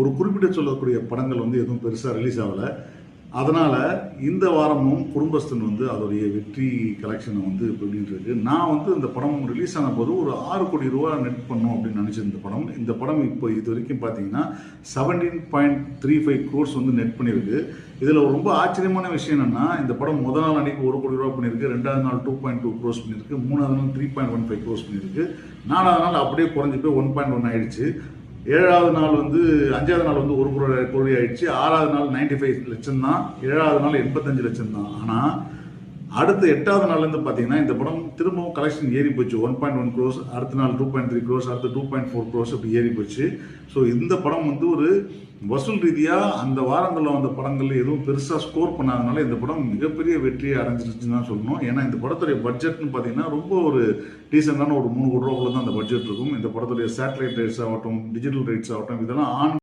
ஒரு குறிப்பிட்ட சொல்லக்கூடிய படங்கள் வந்து எதுவும் பெருசாக ரிலீஸ் ஆகலை. அதனால் இந்த வாரமும் குடும்பஸ்தன் வந்து அதோடைய வெற்றி கலெக்ஷனை வந்து பண்ணிட்டு இருக்கு. நான் வந்து இந்த படம் ரிலீஸ் ஆன போது ஒரு ஆறு கோடி ரூபா நெட் பண்ணும் அப்படின்னு நினச்சிருந்த படம். இந்த படம் இப்போ இது வரைக்கும் பார்த்தீங்கன்னா seventeen point three five crores வந்து நெட் பண்ணியிருக்கு இதில் ரொம்ப ஆச்சரியமான விஷயம் என்னென்னா இந்த படம் முதல் நாள் அன்னைக்கு ஒரு கோடி ரூபா பண்ணியிருக்கு ரெண்டாவது நாள் டூ பாயிண்ட் டூ க்ரோஸ் பண்ணியிருக்கு மூணாவது நாள் three point one five crores பண்ணியிருக்கு நாலாவது நாள் அப்படியே குறைஞ்சி போய் ஒன் பாயிண்ட் ஒன் ஆயிடுச்சு. ஏழாவது நாள் வந்து அஞ்சாவது நாள் வந்து ஒரு கோடி கோடி ஆயிடுச்சு. ஆறாவது நாள் நைன்டி ஃபைவ் லட்சம் தான் ஏழாவது நாள் எண்பத்தஞ்சு லட்சம் தான் ஆனால் அடுத்த எட்டாவது நாள்லேருந்து பார்த்தீங்கன்னா இந்த படம் திரும்பவும் கலெக்ஷன் ஏறி போச்சு. ஒன் பாயிண்ட் ஒன் க்ரோஸ் அடுத்த நாள் டூ பாயிண்ட் த்ரீ க்ரோஸ் அடுத்த டூ பாயிண்ட் ஃபோர் க்ரோஸ் அப்படி ஏறி போச்சு. ஸோ இந்த படம் வந்து ஒரு வசூல் ரீதியாக அந்த வாரங்களில் வந்த படங்கள் எதுவும் பெருசாக ஸ்கோர் பண்ணாதனால இந்த படம் மிகப்பெரிய வெற்றியை அடைஞ்சிருச்சுன்னு தான் சொல்லணும். ஏன்னா இந்த படத்துடைய பட்ஜெட்னு பார்த்தீங்கன்னா ரொம்ப ஒரு டீசெண்டான ஒரு மூணு கோடி ரூபாக்குள்ள தான் அந்த பட்ஜெட் இருக்கும். இந்த படத்துடைய சேட்டலைட் ரைட்ஸ் ஆகட்டும் டிஜிட்டல் ரைட்ஸ் ஆகட்டும் இதெல்லாம் ஆன்